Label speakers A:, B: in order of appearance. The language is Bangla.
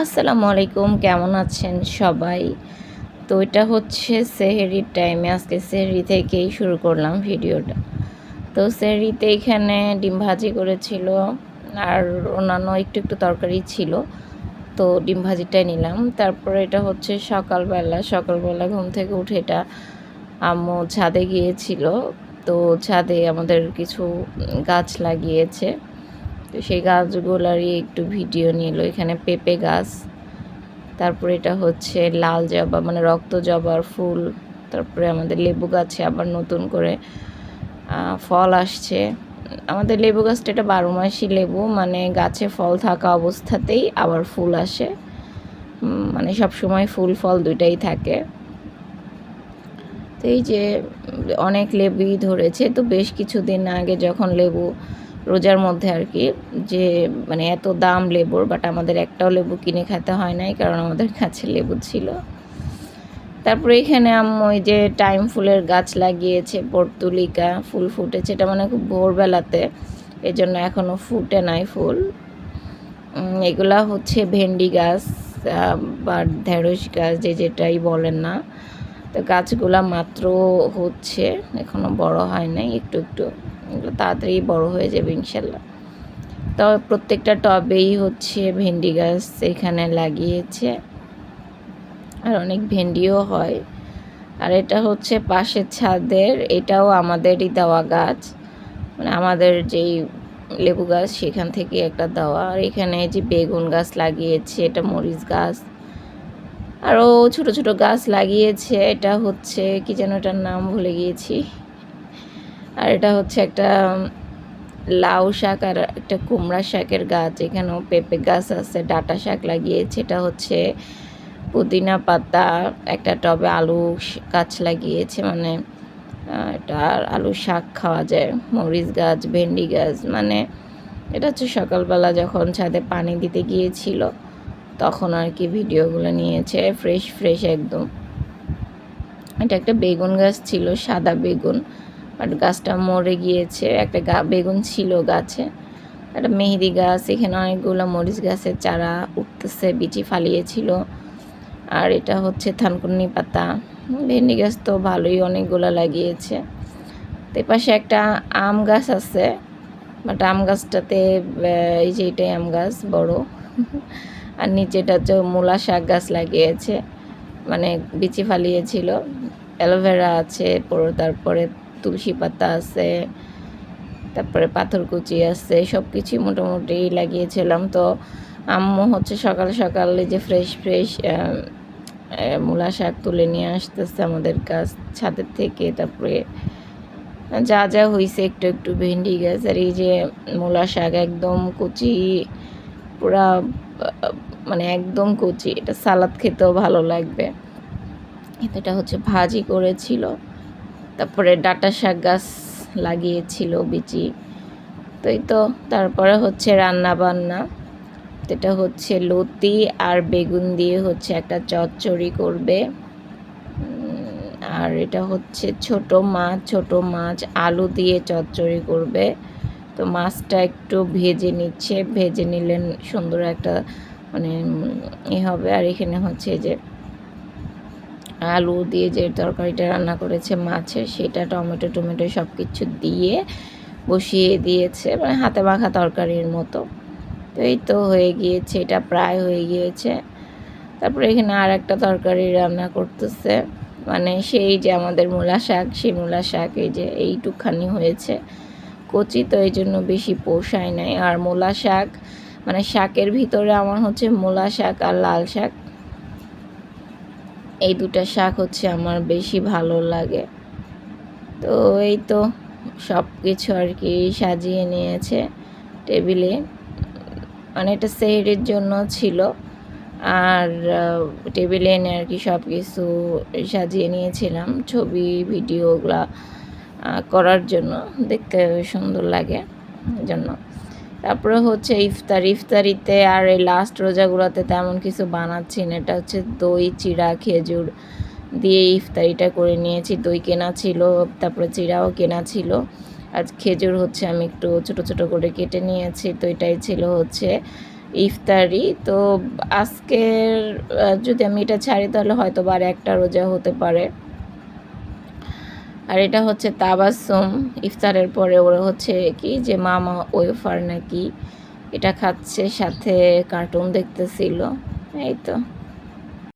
A: আসসালামু আলাইকুম, কেমন আছেন সবাই? তো এটা হচ্ছে সেহেরির টাইমে আজকে সেহেরি থেকেই শুরু করলাম ভিডিওটা। তো সেহেরিতে এখানে ডিম ভাজি করেছিল আর অন্যান্য একটু একটু তরকারি ছিল। তো ডিম ভাজিটাই নিলাম। তারপরে এটা হচ্ছে সকালবেলা সকালবেলা ঘুম থেকে উঠে এটা আম্মু ছাদে গিয়েছিল। তো ছাদে আমাদের কিছু গাছ লাগিয়েছে। তো সেই গাছগুলারই একটু ভিডিও নিল। এখানে পেঁপে গাছ, তারপরে এটা হচ্ছে লাল জবা মানে রক্ত জবার ফুল, তারপরে আমাদের লেবু গাছে আবার নতুন করে ফল আসছে। আমাদের লেবু গাছটা এটা বারো মাসি লেবু মানে গাছে ফল থাকা অবস্থাতেই আবার ফুল আসে। মানে সব সময় ফুল, ফল দুইটাই থাকে। তো এই যে অনেক লেবুই ধরেছে, তো বেশ কিছুদিন আগে যখন লেবু রোজার মধ্যে আর কি, যে মানে এত দাম লেবুর বাট আমাদের একটাও লেবু কিনে খেতে হয় নাই, কারণ আমাদের কাছে লেবু ছিল। তারপরে এখানে আম্মু ওই যে টাইম ফুলের গাছ লাগিয়েছে, পর্তুলিকা ফুল ফুটেছে, এটা মানে খুব ভোরবেলাতে এই জন্য এখনও ফুটে নাই ফুল। এগুলা হচ্ছে ভেন্ডি গাছ বা ঢেঁড়স গাছ, যে যেটাই বলেন না। তো গাছগুলা মাত্র হচ্ছে এখনও বড় হয় নাই, একটু একটু, এগুলো তাড়াতাড়ি বড় হয়ে যাবে ইনশাল্লাহ। তো প্রত্যেকটা টবেই হচ্ছে ভেন্ডি গাছ এখানে লাগিয়েছে, আর অনেক ভেন্ডিও হয়। আর এটা হচ্ছে পাশের ছাদের, এটাও আমাদেরই দেওয়া গাছ। মানে আমাদের যেই লেবু গাছ সেখান থেকে একটা দেওয়া। আর এখানে যে বেগুন গাছ লাগিয়েছে, এটা মরিচ গাছ। আরও ছোট ছোট গাছ লাগিয়েছে, এটা হচ্ছে, কি যেন এটার নাম ভুলে গিয়েছি। আর এটা হচ্ছে একটা লাউ শাক আর একটা কুমড়া শাকের গাছ, এখানেও পেঁপে গাছ আছে, ডাটা শাক লাগিয়েছে, এটা হচ্ছে পুদিনা পাতা, একটা টবে আলু গাছ লাগিয়েছে মানে এটা আলু শাক খাওয়া যায়, মরিচ গাছ, ভেন্ডি গাছ মানে এটা হচ্ছে সকালবেলা যখন ছাদে পানি দিতে গিয়েছিল তখন আর কি ভিডিওগুলো নিয়েছে ফ্রেশ ফ্রেশ একদম। এটা একটা বেগুন গাছ ছিল, সাদা বেগুন বাট গাছটা মরে গিয়েছে। একটা গা, বেগুন ছিল গাছে, একটা মেহেদি গাছ, এখানে অনেকগুলো মরিচ গাছের চারা উঠতেছে, বিচি ফালিয়েছিল। আর এটা হচ্ছে থানকুনি পাতা। ভেন্ডি গাছ তো ভালোই অনেকগুলো লাগিয়েছে। তো পাশে একটা আম গাছ আছে বাট আম গাছটাতে এই যে এটাই আম গাছ, বড়। আর নিচেটা হচ্ছে মূলা শাক গাছ লাগিয়েছে মানে বিচি ফালিয়েছিল। অ্যালোভেরা আছে তারপরে তুলসী পাতা আছে, তারপরে পাথরকুচি আছে সব কিছুই মোটামুটি লাগিয়েছিলাম। তো আম্মু হচ্ছে সকাল সকালে যে ফ্রেশ ফ্রেশ মূলা শাক তুলে নিয়ে আসতেছে আমাদের গাছ ছাদের থেকে। তারপরে যা যা হয়েছে একটু একটু ভেন্ডি গাছ আর এই যে মূলা শাক একদম কুচি, পুরা মানে একদম কুচি। এটা সালাদ খেতেও ভালো লাগবে। এটা হচ্ছে ভাজি করেছিল। তারপরে ডাটা শাক গাছ লাগিয়েছিল বিচি। তো এই তো, তারপরে হচ্ছে রান্না বান্না এটা হচ্ছে লতি আর বেগুন দিয়ে হচ্ছে একটা চচ্চড়ি করবে। আর এটা হচ্ছে ছোট মাছ ছোট মাছ আলু দিয়ে চচ্চড়ি করবে। তো মাছটা একটু ভেজে নিচ্ছে, ভেজে নিলেন সুন্দর একটা মানে এ হবে। আর এখানে হচ্ছে যে আলু দিয়ে যে তরকারিটা রান্না করেছে মাছের সেটা টমেটো টমেটো সব কিছু দিয়ে বসিয়ে দিয়েছে মানে হাতে মাখা তরকারির মতো। তো এই তো হয়ে গিয়েছে, এটা প্রায় হয়ে গিয়েছে। তারপরে এখানে আর একটা তরকারি রান্না করতেছে মানে সেই যে আমাদের মূলা শাক, সেই মূলা শাক এই যে এইটুকখানি হয়েছে। কচি, তো এই জন্য বেশি পোষায় নাই। আর মূলা শাক মানে শাকের ভিতরে আমার হচ্ছে মূলা শাক আর লাল শাক। এই দুটা শাক হচ্ছে আমার বেশি ভালো লাগে। তো এই তো সব কিছু আর কি সাজিয়ে নিয়েছে টেবিলে। মানে এটা সেহেরের জন্য ছিল। আর টেবিলে এনে আর কি সব কিছু সাজিয়ে নিয়েছিলাম। ছবি ভিডিওগুলা করার জন্য। দেখতে সুন্দর লাগে জন্য। তারপরে হচ্ছে ইফতার। ইফতারিতে আর এই লাস্ট রোজাগুলোতে তেমন কিছু বানাচ্ছি না। এটা হচ্ছে দই, চিড়া, খেজুর দিয়ে ইফতারিটা করে নিয়েছি। দই কেনা ছিল, তারপরে চিড়াও কেনা ছিল। আর খেজুর হচ্ছে আমি একটু ছোট ছোট করে কেটে নিয়েছি। তো এটাই ছিল হচ্ছে ইফতারি। তো আজকের যদি আমি এটা ছাড়ি তাহলে হয়তো বা আর একটা রোজা হতে পারে। আর এটা হচ্ছে তাবাসুম ইফতারের পরে ওরা হচ্ছে কি যে মামা ওয়েফার নাকি এটা খাচ্ছে, সাথে কার্টুন দেখতেছিল। এই তো।